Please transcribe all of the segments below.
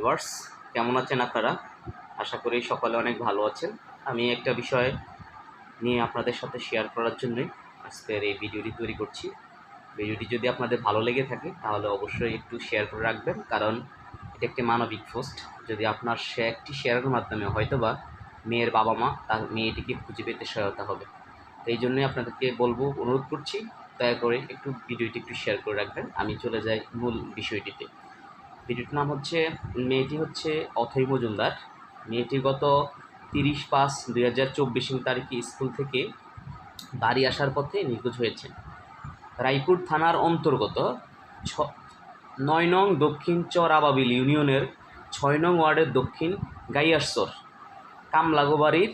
Viewers কেমন আছেন আপনারা? আশা করি সকলে অনেক ভালো আছেন। আমি একটা বিষয় নিয়ে আপনাদের সাথে শেয়ার করার জন্যই আজকের এই ভিডিওটি তৈরি করছি। ভিডিওটি যদি আপনাদের ভালো লেগে থাকে, তাহলে অবশ্যই একটু শেয়ার করে রাখবেন, কারণ এটা একটি মানবিক পোস্ট যদি আপনার সে একটি শেয়ারের মাধ্যমে হয়তোবা মেয়ের বাবা মা তার মেয়েটিকে খুঁজে পেতে সহায়তা হবে। তো এই জন্যই আপনাদেরকে বলব, অনুরোধ করছি, দয়া করে একটু ভিডিওটি একটু শেয়ার করে রাখবেন। আমি চলে যাই মূল বিষয়টিতে। ভিডিওটির নাম হচ্ছে, মেয়েটি হচ্ছে অথৈ মজুমদার। মেয়েটি গত তিরিশ পাঁচ দুই হাজার চব্বিশ তারিখে স্কুল থেকে বাড়ি আসার পথে নিখোঁজ হয়েছেন রায়পুর থানার অন্তর্গত ছ, নয় নং দক্ষিণ চর আবাবিল ইউনিয়নের ছয় নং ওয়ার্ডের দক্ষিণ গাইয়ারসর, কামলাগোবাড়ির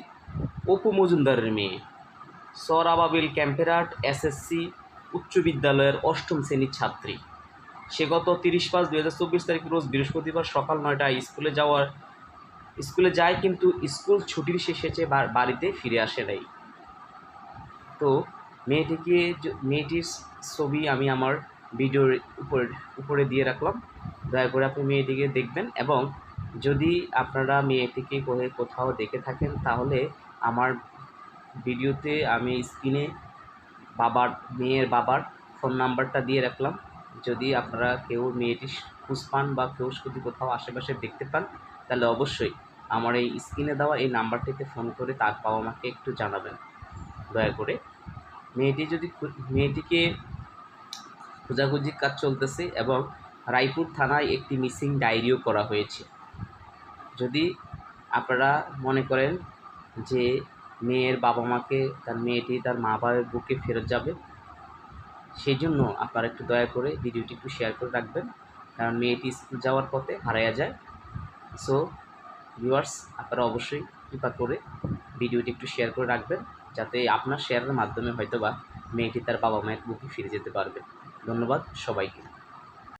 অপু মজুমদারের মেয়ে। সর আবাবিল ক্যাম্পেরাট এসএসসি উচ্চ বিদ্যালয়ের অষ্টম শ্রেণির ছাত্রী। সে গত তিরিশ পাঁচ দুই হাজার চব্বিশ তারিখ রোজ বৃহস্পতিবার সকাল নয়টায় স্কুলে যাওয়ার, স্কুলে যায় কিন্তু স্কুল ছুটির শেষে বাড়িতে ফিরে আসে নাই। তো মেয়েটিকে মেয়েটির ছবি আমি আমার ভিডিওর উপরে উপরে দিয়ে রাখলাম। দয়া করে আপনি মেয়েটিকে দেখবেন এবং যদি আপনারা মেয়েটিকে কোথাও দেখে থাকেন, তাহলে আমার ভিডিওতে আমি স্ক্রিনে বাবার, মেয়ের বাবার ফোন নাম্বারটা দিয়ে রাখলাম। যদি আপনারা কেউ মেয়েটি খুঁজ পান বা কেউ যদি কোথাও আশেপাশে দেখতে পান, তাহলে অবশ্যই আমার এই স্ক্রিনে দেওয়া এই নাম্বারটিতে ফোন করে তার বাবা মাকে একটু জানাবেন। দয়া করে মেয়েটি যদি মেয়েটিকে খোঁজাখুঁজি কাজ চলতেছে এবং রায়পুর থানায় একটি মিসিং ডায়েরিও করা হয়েছে। যদি আপনারা মনে করেন যে মেয়ের বাবা মাকে, তার মেয়েটি তার মা বাবার বুকে ফেরত যাবে সেই জন্য আপনারা একটু দয়া করে ভিডিওটি একটু শেয়ার করে রাখবেন, কারণ মেয়েটি স্কুল যাওয়ার পথে হারাইয়া যায়। সো ভিউয়ার্স আপনারা অবশ্যই কৃপা করে ভিডিওটি একটু শেয়ার করে রাখবেন, যাতে আপনার শেয়ারের মাধ্যমে হয়তোবা মেয়েটি তার বাবা মায়ের বুকে ফিরে যেতে পারবে। ধন্যবাদ সবাইকে।